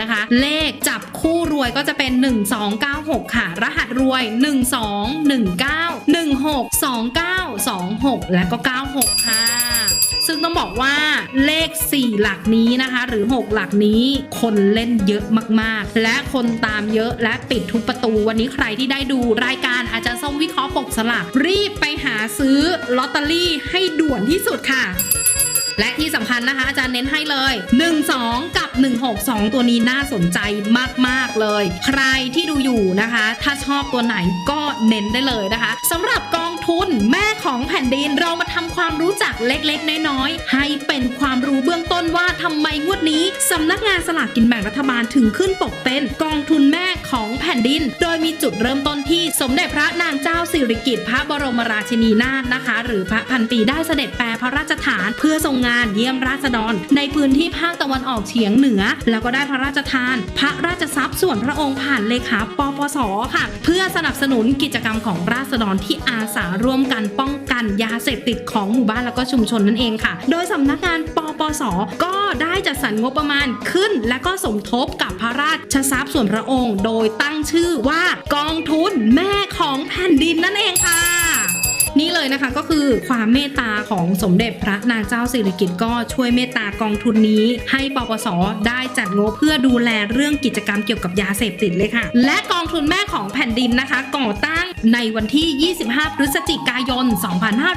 นะคะ เลขจับคู่รวยก็จะเป็น 1296 ค่ะ รหัสรวย 1219 16 29 26 และก็ 96 ค่ะซึ่งต้องบอกว่าเลข 4 หลักนี้นะคะ หรือ 6 หลักนี้คนเล่นเยอะมากๆ และคนตามเยอะและปิดทุกประตู วันนี้ใครที่ได้ดูรายการอาจารย์ส้มวิเคราะห์ปกสลากรีบไปหาซื้อลอตเตอรี่ให้ด่วนที่สุดค่ะ และที่สำคัญนะคะ อาจารย์เน้นให้เลย 1 2 กับ 1 6 2 ตัวนี้น่าสนใจมาก ๆ เลย ใครที่ดูอยู่นะคะ ถ้าชอบตัวไหนก็เน้นได้เลยนะคะสำหรับกองทุนแม่ของแผ่นดินเรามาทำความรู้จักเล็กๆ น้อยๆ ให้เป็นความรู้เบื้องต้นว่าทำไมงวดนี้สำนักงานสลากกินแบ่งรัฐบาลถึงขึ้นปกเป็นกองทุนแม่ของแผ่นดิน โดยมีจุดเริ่มต้นที่สมเด็จพระนางเจ้าสิริกิติ์พระบรมราชินีนาถนะคะ หรือพระพันปีได้เสด็จแปรพระราชฐานเพื่อทรงงานเยี่ยมราษฎร ในพื้นที่ภาคตะวันออกเฉียงเหนือ แล้วก็ได้พระราชทาน พระราชทรัพย์ส่วนพระองค์ผ่านเลขาปปสค่ะ เพื่อสนับสนุนกิจกรรมของราษฎรที่อาสาร่วมกันป้องกันยาเสพติดของหมู่บ้านแล้วก็ชุมชนนั่นเองค่ะ โดยสำนักงานปปสก็ได้จัดสรรงบประมาณขึ้น และก็สมทบกับพระราชทรัพย์ส่วนพระองค์ โดยตั้งชื่อว่ากองทุนแม่ของแผ่นดินนั่นเองค่ะ นี่เลยนะคะก็คือความเมตตาของสมเด็จพระนางเจ้าสิริกิติ์ก็ช่วยเมตตากองทุนนี้ ให้ปปสได้จัดงบเพื่อดูแลเรื่องกิจกรรมเกี่ยวกับยาเสพติดเลยค่ะ และกองทุนแม่ของแผ่นดินนะคะ ก่อตั้งในวันที่ 25 พฤศจิกายน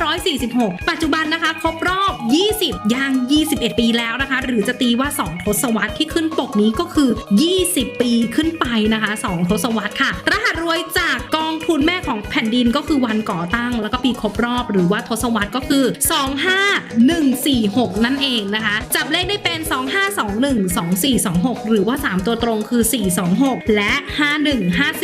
2546 ปัจจุบันนะคะ ครบรอบ 20ย่าง 21 ปีแล้วนะคะ หรือจะตีว่า 2 ทศวรรษที่ขึ้นปกนี้ก็คือ 20 ปีขึ้นไปนะคะ 2 ทศวรรษค่ะ รหัสรวยจาก กองทุนแม่ของแผ่นดินก็คือวันก่อตั้ง แล้วก็ปีครบรอบหรือว่าทศวรรษก็คือ 25146 นั่นเองนะคะ จับเลขได้เป็น 2521 2426 หรือว่า 3 ตัวตรงคือ 426 และ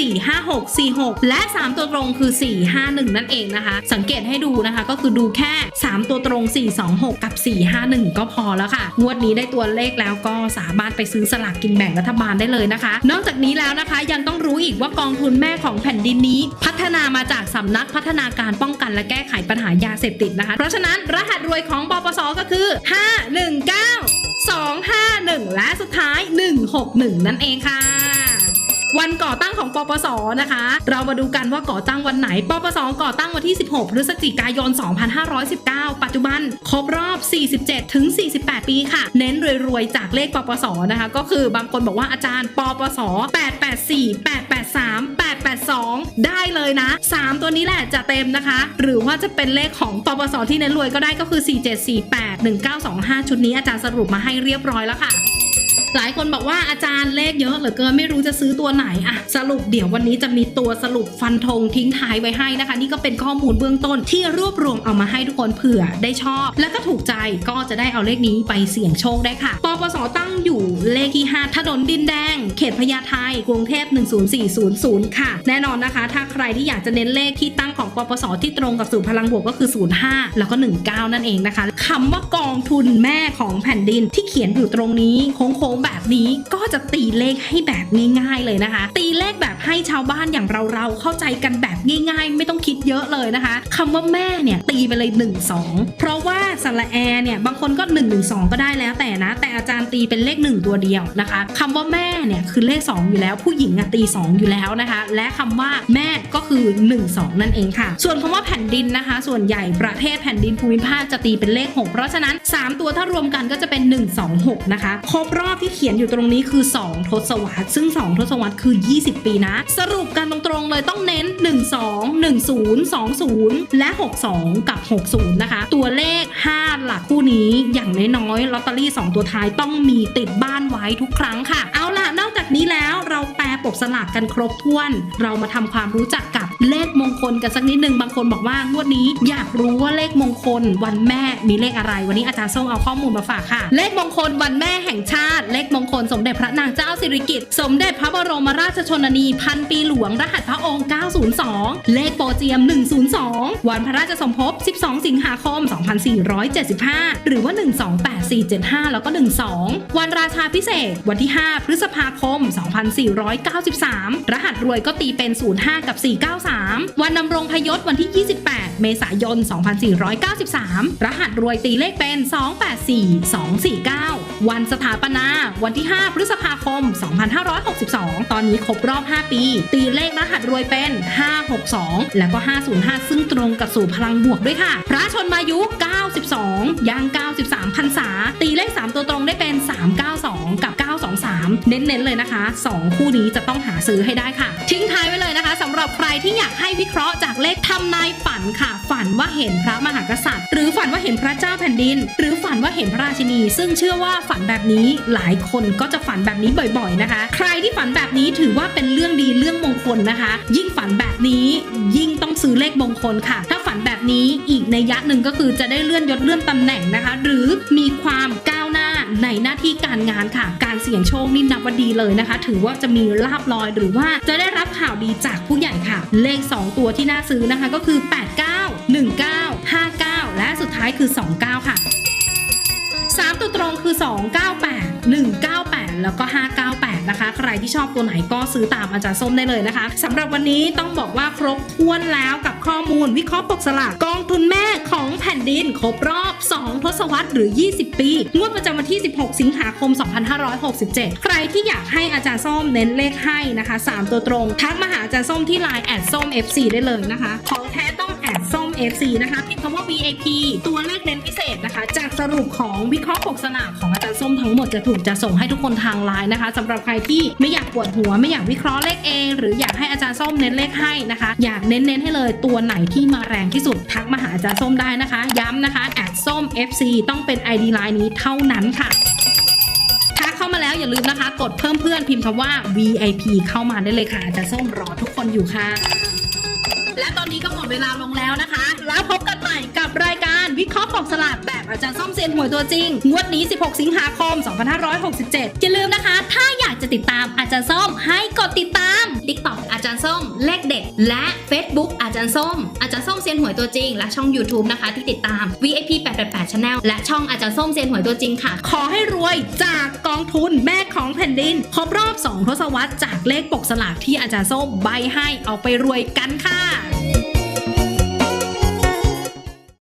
51545646 และ 3 ตัวตรงคือ 451 นั่นเองนะคะ สังเกตให้ดูนะคะก็คือดูแค่ 3 ตัวตรง 426 กับ 451 ก็พอแล้วค่ะ งวดนี้ได้ตัวเลขแล้วก็สามารถไปซื้อสลากกินแบ่งรัฐบาลได้เลยนะคะ นอกจากนี้แล้วนะคะยังต้องรู้อีกว่ากองทุนแม่ของแผ่นดินนี้พัฒนามาจากสำนักพัฒนาการป้องกันและแก้ไขปัญหายาเสพติดนะคะ เพราะฉะนั้นรหัสรวยของปปสก็คือ 519 251 และสุดท้าย 161 นั่นเองค่ะ วันก่อตั้งของปปสนะคะ เรามาดูกันว่าก่อตั้งวันไหน ปปสก่อตั้งวันที่ 16 พฤศจิกายน 2519 ปัจจุบันครบรอบ 47 ถึง 48 ปีค่ะ เน้นรวยๆ จากเลขปปสนะคะ ก็คือบางคนบอกว่าอาจารย์ปปส 884 883 882 ได้เลยนะ 3 ตัวนี้แหละจะเต็มนะคะ หรือว่าจะเป็นเลขของปปสที่เน้นรวยก็ได้ก็คือ 4748 1925 ชุดนี้อาจารย์สรุปมาให้เรียบร้อยแล้วค่ะ หลายคนบอกว่าอาจารย์เลขเยอะเหลือเกินไม่รู้จะซื้อตัวไหนอะสรุปเดี๋ยววันนี้จะมีตัวสรุปฟันธงทิ้งท้ายไว้ให้นะคะ นี่ก็เป็นข้อมูลเบื้องต้นที่รวบรวมเอามาให้ทุกคนเผื่อได้ชอบ แล้วก็ถูกใจก็จะได้เอาเลขนี้ไปเสี่ยงโชคได้ค่ะปปสตั้งอยู่เลขที่ 5 ถนนดินแดง เขตพญาไทกรุงเทพ 10400 ค่ะ แน่นอนนะคะ ถ้าใครที่อยากจะเน้นเลขที่ตั้งของปปสที่ตรงกับสูตรพลังบวกก็คือ 05 แล้วก็ 19 นั่นเองนะคะคำว่ากองทุนแม่ของแผ่นดินที่เขียนอยู่ตรงนี้โค้งๆแบบนี้ก็จะตีเลขให้แบบง่ายๆเลยนะคะ ตีเลขแบบให้ชาวบ้านอย่างเราๆเข้าใจกันแบบง่าย ๆ ไม่ต้องคิดเยอะเลยนะคะคำว่าแม่เนี่ยตีไปเลย 1 2 เพราะว่าสระแอเนี่ยบางคนก็ 1 1 2 ก็ได้แล้วแต่นะ แต่อาจารย์ตีเป็นเลข 1 ตัวเดียวนะคะคำว่าแม่เนี่ยคือเลข 2 อยู่แล้วผู้หญิงอะตี 2 อยู่แล้วนะคะ และคำว่าแม่ก็คือ 1 2 นั่นเองค่ะ ส่วนคำว่าแผ่นดินนะคะ ส่วนใหญ่ประเทศแผ่นดินภูมิภาคจะตีเป็นเลข 6 เพราะฉะนั้น 3 ตัวถ้ารวมกันก็จะเป็น 1 2 6 นะคะ ครบรอบที่เขียนอยู่ตรงนี้คือ 2 ทศวรรษ ซึ่ง 2 ทศวรรษคือ 20 ปีนะ สรุปกันตรงๆเลยต้องเน้น 1 2 1 0 2 0 และ 62 กับ 60 นะคะ ตัวเลข 5 หลักคู่นี้อย่างน้อยๆลอตเตอรี่ 2 ตัวท้ายต้องมีติดบ้านไว้ทุกครั้งค่ะ เอาล่ะ นอกจากนี้แล้วเราแปลปกสลากกันครบถ้วน เรามาทำความรู้จักกับ เลขมงคลกันสักนิดนึงบางคนบอกว่างวดนี้อยากรู้ว่าเลขมงคลวันแม่มีเลขอะไร วันนี้อาจารย์ส้มเอาข้อมูลมาฝากค่ะ เลขมงคลวันแม่แห่งชาติ เลขมงคลสมเด็จพระนางเจ้าสิริกิติ์สมเด็จพระบรมราชชนนีพันปีหลวงรหัสพระองค์ 902 เลขโปรเจียม 102 วันพระราชสมภพ 12 สิงหาคม 2475 หรือว่า 128475 แล้วก็ 12 วันราชาพิเศษ วันที่ 5 พฤษภาคม 2493 รหัสรวยก็ตีเป็น 05 กับ 493 3 วันดำรงพยศวันที่ 28 เมษายน 2493 รหัสรวยตีเลขเป็น 284 249 วันสถาปนา วันที่ 5 พฤษภาคม 2562 ตอนนี้ครบรอบ 5 ปี ตีเลขรหัสรวยเป็น 562 แล้วก็ 505 ซึ่งตรงกับสู่พลังบวกด้วยค่ะ พระชนมายุ 92ย่าง93พรรษา ตีเลข 3 ตัวตรงได้เป็น 392 กับ 2 3เน้นๆเลยนะคะ 2 คู่นี้จะต้องหาซื้อให้ได้ค่ะ ทิ้งท้ายไว้เลยนะคะสำหรับใครที่อยากให้วิเคราะห์จากเลขทำนายฝันค่ะ ฝันว่าเห็นพระมหากษัตริย์ หรือฝันว่าเห็นพระเจ้าแผ่นดิน หรือฝันว่าเห็นพระราชินี ซึ่งเชื่อว่าฝันแบบนี้หลายคนก็จะฝันแบบนี้บ่อยๆนะคะ ใครที่ฝันแบบนี้ถือว่าเป็นเรื่องดีเรื่องมงคลนะคะ ยิ่งฝันแบบนี้ยิ่งต้องซื้อเลขมงคลค่ะ ถ้าฝันแบบนี้อีกในยะหนึ่งก็คือจะได้เลื่อนยศเลื่อนตำแหน่งนะคะ หรือมีความก้า ในหน้าที่การงานค่ะ การเสี่ยงโชคนี่นับว่าดีเลยนะคะ ถือว่าจะมีลาบลอยหรือว่าจะได้รับข่าวดีจากผู้ใหญ่ค่ะ เลข 2 ตัวที่น่าซื้อนะคะก็คือ 89 19 59 และสุดท้ายคือ 29 ค่ะ 3 ตัวตรงคือ 298 198 แล้วก็ 598 นะคะ ใครที่ชอบตัวไหนก็ซื้อตามอาจารย์ส้มได้เลยนะคะสำหรับวันนี้ต้องบอกว่าครบถ้วนแล้วกับข้อมูลวิเคราะห์ปกสลากกองทุนแม่ของแผ่นดินครบรอบ 2 ทศวรรษหรือ 20 ปี งวดประจำวันที่ 16 สิงหาคม 2567 ใครที่อยากให้อาจารย์ส้มเน้นเลขให้นะคะ 3 ตัวตรง ทักมาหาอาจารย์ส้มที่ Line แอดส้ม FC ได้เลยนะคะ ของแท้ต้อง FC นะคะพิมพ์คำว่า VIP ตัวเลขเน้นพิเศษนะคะ จากสรุปของวิเคราะห์ปกสลาของอาจารย์ส้มทั้งหมดจะถูกจะส่งให้ทุกคนทางไลน์นะคะสำหรับใครที่ไม่อยากปวดหัวไม่อยากวิเคราะห์เลขเองหรืออยากให้อาจารย์ส้มเน้นเลขให้นะคะ อยากเน้นๆให้เลยตัวไหนที่มาแรงที่สุดทักมาหาอาจารย์ส้มได้นะคะ ย้ำนะคะแอดส้ม FC ต้องเป็น ID ไลน์นี้เท่านั้นค่ะถ้าเข้ามาแล้วอย่าลืมนะคะ กดเพิ่มเพื่อนพิมพ์คำว่า VIP เข้ามาได้เลยค่ะอาจารย์ส้มรอทุกคนอยู่ค่ะ และตอนนี้ก็หมดเวลาลงแล้วนะคะ แล้วพบกันใหม่กับรายการวิเคราะห์ปอกสลากแบบอาจารย์ส้มเซียนหวยตัวจริง งวดนี้ 16 สิงหาคม 2567 อย่าลืมนะคะ ถ้าอยากจะติดตามอาจารย์ส้มให้กดติดตาม TikTok อาจารย์ส้มเลขเด็ด และ Facebook อาจารย์ส้ม อาจารย์ส้มเซียนหวยตัวจริง และช่อง YouTube นะคะที่ติดตาม VIP 888 Channel และช่องอาจารย์ส้มเซียนหวยตัวจริงค่ะ ขอให้รวยจากกองทุนแม่ของแผ่นดิน ครบรอบ 2 ทศวรรษจากเลขปกสลากที่อาจารย์ส้มใบให้เอาไปรวยกันค่ะ